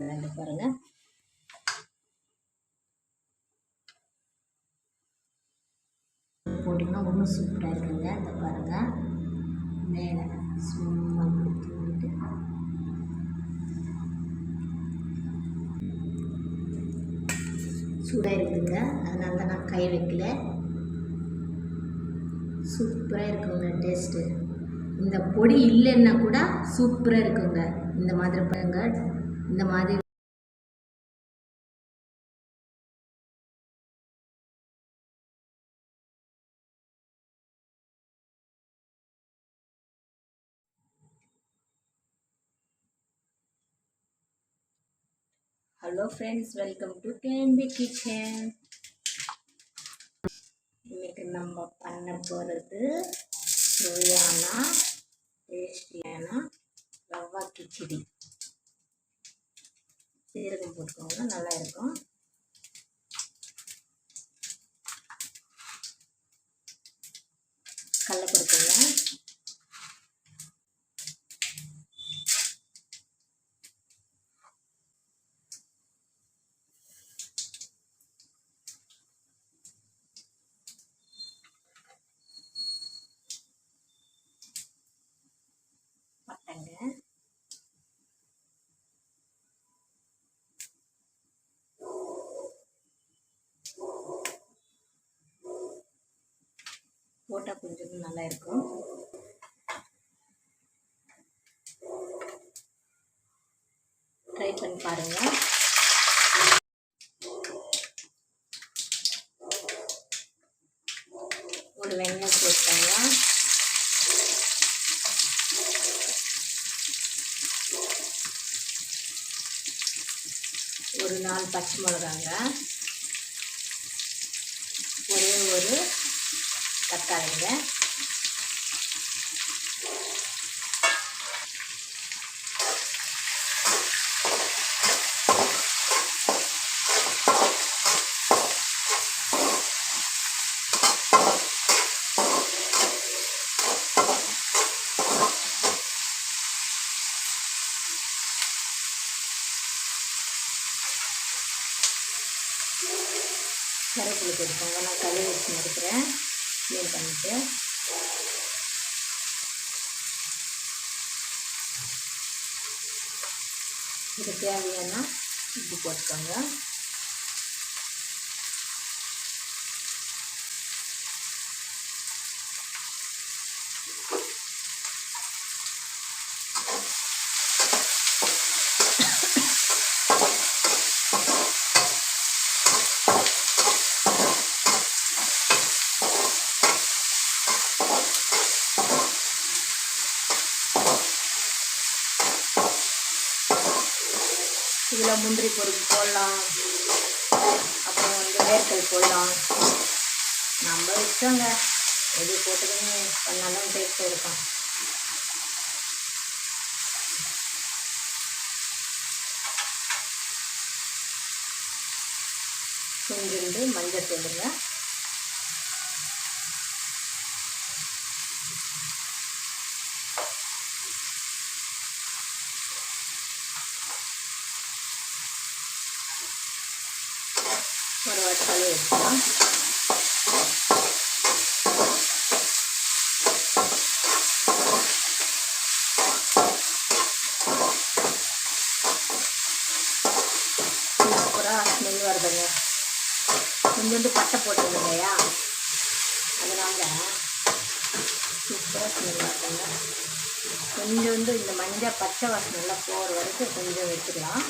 இங்க பாருங்க. போட்டிங்கன்னா இன்னும் சூப்பராக இருக்குங்க. இந்த பாருங்க. மேலே சும்மா இப்படி சூடாக இருக்குதுங்க அதனால தான் நான் கை வைக்கல. சூப்பராக இருக்குங்க டேஸ்ட்டு. இந்த பொடி இல்லைன்னா கூட சூப்பராக இருக்குங்க. இந்த மாதிரி பாருங்க. இந்த மாதிரி ஹலோ ஃப்ரெண்ட்ஸ் வெல்கம் டு கேம்பி கிச்சன் இன்னைக்கு நம்ம பண்ண போகிறது சுவையான டேஸ்டியான ரவா கிச்சடி. சீரகம் போட்டுக்கோங்க நல்லா இருக்கும். போட்டால் கொஞ்சம் நல்லா இருக்கும். ட்ரை பண்ணி பாருங்கள் ஒரு வெங்காயம் போட்டாங்க ஒரு நாலு பச்சை மிளகாங்க. ஒரே ஒரு தக்காளிங்க. கருவேப்பிலை போட்டுக்கோங்க. நான் கழுவி வச்சு இருக்கிறேன் க்ளீன் பண்ணிட்டு. இது தேவையான உப்பு போட்டுக்கோங்க. இதில் முந்திரி பொருள் போடலாம். அப்புறம் வந்து வேர்க்கல் போடலாம். நம்ம இஷ்டங்க. எது போட்டதுமே பண்ணாலும் டேஸ்ட்டாக இருக்கும். கொஞ்சோண்டு மஞ்சள் தூளுங்க ஒரு வாட்டி வச்சுக்கலாம் சூப்பராக ஸ்மெல் வருதுங்க கொஞ்சோண்டு பட்டை போட்டுருங்க இல்லையா அதனால சூப்பராக ஸ்மெல் வருதுங்க கொஞ்சோண்டு இந்த மஞ்சள் பச்சை வாசனை நல்லா போகிற வரைக்கும் கொஞ்சம் வச்சுக்கலாம்.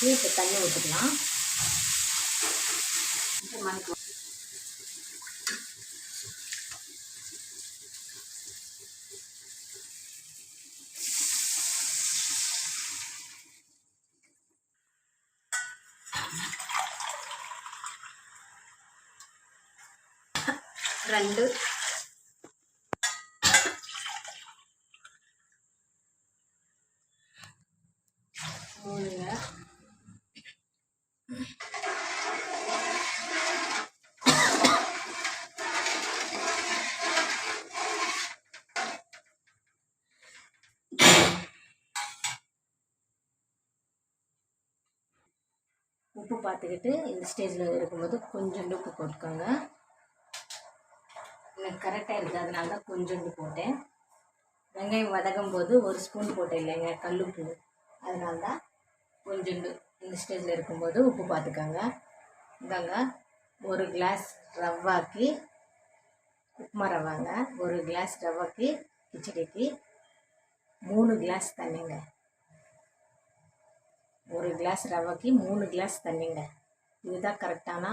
அவ்வளோங்க இப்போ தண்ணி ஊற்றிக்கலாம் மணிக்கு ரெண்டு. மூணுங்க. உப்பு இந்த ஸ்டேஜில் இருக்கும்போது கொஞ்சோண்டு உப்பு போட்டுக்கோங்க. எனக்கு கரெக்டாக இருக்குது அதனால தான் கொஞ்சோண்டு போட்டேன். வெங்காயம் வதக்கும் போது ஒரு ஸ்பூன் போட்டேன் இல்லைங்க கல்லுப்பு. அதனால தான் கொஞ்சோண்டு இந்த ஸ்டேஜில் இருக்கும்போது உப்பு பார்த்துக்கோங்க இந்தாங்க ஒரு கிளாஸ் ரவாக்கு உப்புமா ரவாங்க ஒரு கிளாஸ் ரவாக்கு கிச்சடிக்கு மூணு கிளாஸ் தண்ணிங்க. ஒரு கிளாஸ் ரவைக்கு மூணு கிளாஸ் தண்ணிங்க. இதுதான் கரெக்டான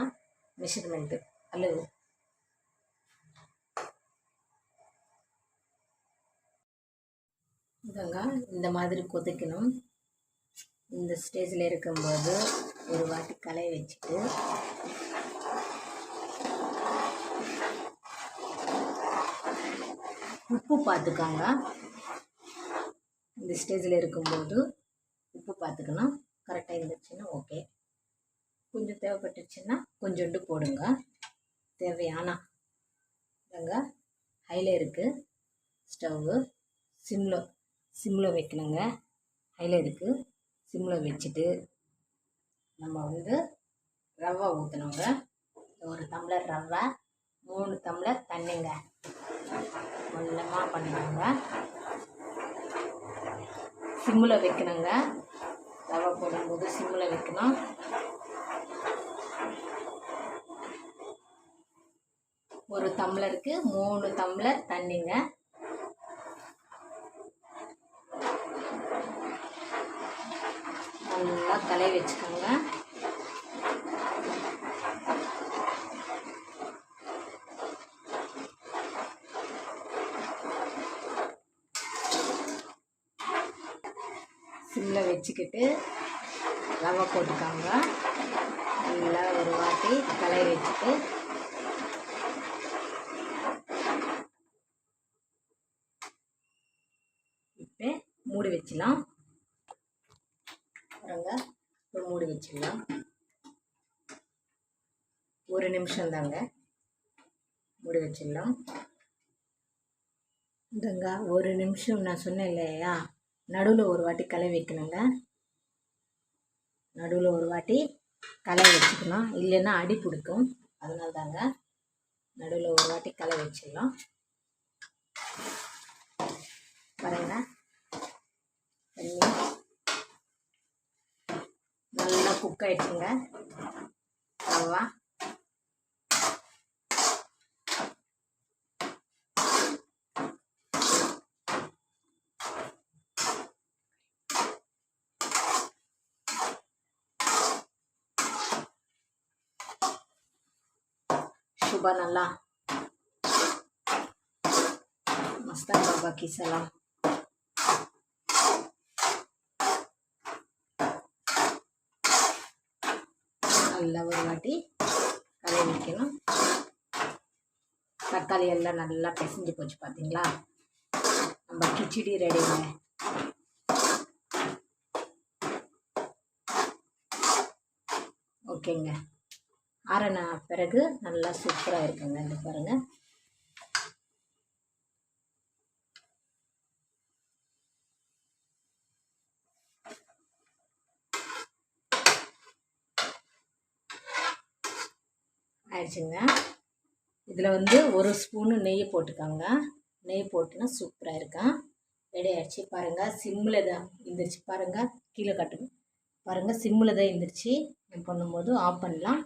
மெஷர்மெண்ட்டு அளவு இதாங்க இந்த மாதிரி கொதிக்கணும். இந்த ஸ்டேஜில் இருக்கும்போது ஒரு வாட்டி களை வச்சுட்டு உப்பு பார்த்துக்கோங்க. இந்த ஸ்டேஜில் இருக்கும்போது உப்பு பார்த்துக்கணும். கரெக்டாக இருந்துச்சுன்னா ஓகே கொஞ்சம் தேவைப்பட்டுச்சுன்னா கொஞ்சோண்டு போடுங்க. தேவையான இதாங்க. ஹையில் இருக்குது ஸ்டவ்வு. சிம்மில் சிம்மில் வைக்கணுங்க. ஹையில் இருக்குது சிம்மில் வச்சுட்டு நம்ம வந்து ரவை ஊற்றணுங்க ஒரு டம்ளர் ரவை மூணு டம்ளர் தண்ணிங்க. கொஞ்சமாக பண்ணிக்கோங்க சிம்மில் வைக்கணுங்க. ரவை போடும்போது சிம்மில் வைக்கணும். ஒரு தம்ளருக்கு மூணு தம்ளர் தண்ணிங்க. நல்லா கலை வச்சுக்கோங்க. சில்ல வச்சுக்கிட்டு ரவை போட்டுக்காங்க. நல்லா ஒரு வாட்டி கலை வச்சுட்டு இப்போ மூடி வச்சிடலாம். பாருங்க இப்போ மூடி வச்சிடலாம். ஒரு நிமிஷம் தாங்க. மூடி வச்சிடலாம். இந்தங்க ஒரு நிமிஷம் நான் சொன்னேன் இல்லையா? நடுவில் ஒரு வாட்டி களை வைக்கணுங்க. நடுவில் ஒரு வாட்டி களை வச்சுக்கணும். இல்லைன்னா அடி பிடிக்கும். அதனால தாங்க நடுவில் ஒரு வாட்டி களை வச்சிடலாம். பாருங்க. ini. Nalla cook aayitunga alla subhanallah Mustahil baba salah. நல்லா ஒரு வாட்டி கலை வைக்கணும். தக்காளி எல்லாம் நல்லா பிசைஞ்சு போச்சு பார்த்தீங்களா நம்ம கிச்சடி ரெடிங்க ஓகேங்க. ஆறின பிறகு நல்லா சூப்பராக இருக்குங்க இந்த பாருங்கள் ஆயிடுச்சுங்க இதில் வந்து ஒரு ஸ்பூனு நெய் போட்டுக்கோங்க நெய் போட்டுனா சூப்பராக இருக்கும் ரெடி ஆயிடுச்சு பாருங்கள் சிம்மில் தான் இருந்துருச்சு பாருங்கள் கீழே கட்டுங்க பாருங்கள் சிம்மில் தான் இருந்துருச்சு பண்ணும்போது ஆஃப் பண்ணலாம்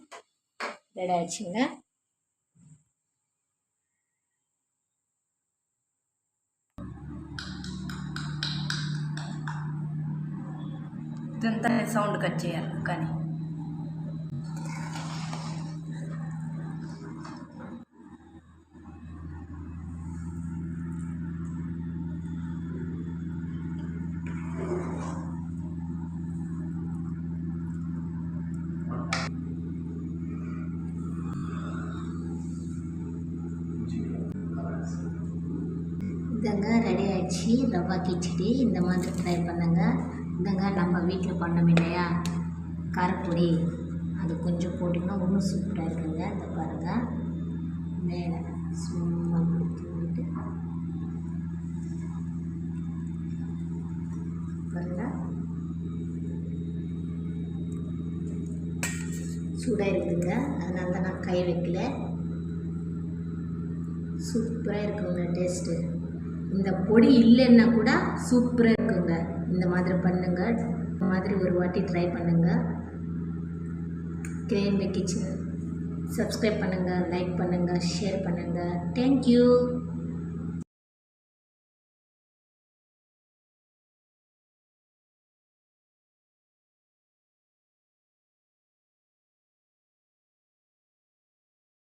ரெடி ஆயிடுச்சுங்க తింటే సౌండ్ కట్ చేయాలి కానీ இதங்க ரெடி ஆகிடுச்சி ரவா கிச்சடி இந்த மாதிரி ட்ரை பண்ணுங்க. இதங்க நம்ம வீட்டில் பண்ணோம் இல்லையா? காரப்பொடி. அது கொஞ்சம் போட்டிங்கன்னா இன்னும் சூப்பராக இருக்குங்க. இந்த பாருங்கள் மேலே சும்மா கொடுத்துட்டு பாருங்கள் சூடாக இருக்குதுங்க அதனால தான் நான் கை வைக்கல. சூப்பராக இருக்குங்க டேஸ்ட்டு இந்த பொடி இல்லைன்னா கூட சூப்பராக இருக்குங்க. இந்த மாதிரி பண்ணுங்க. இந்த மாதிரி ஒரு வாட்டி ட்ரை பண்ணுங்க. கிரேம்பி கிச்சன் சப்ஸ்கிரைப் பண்ணுங்கள் லைக் பண்ணுங்கள் ஷேர் பண்ணுங்கள் தேங்க்யூ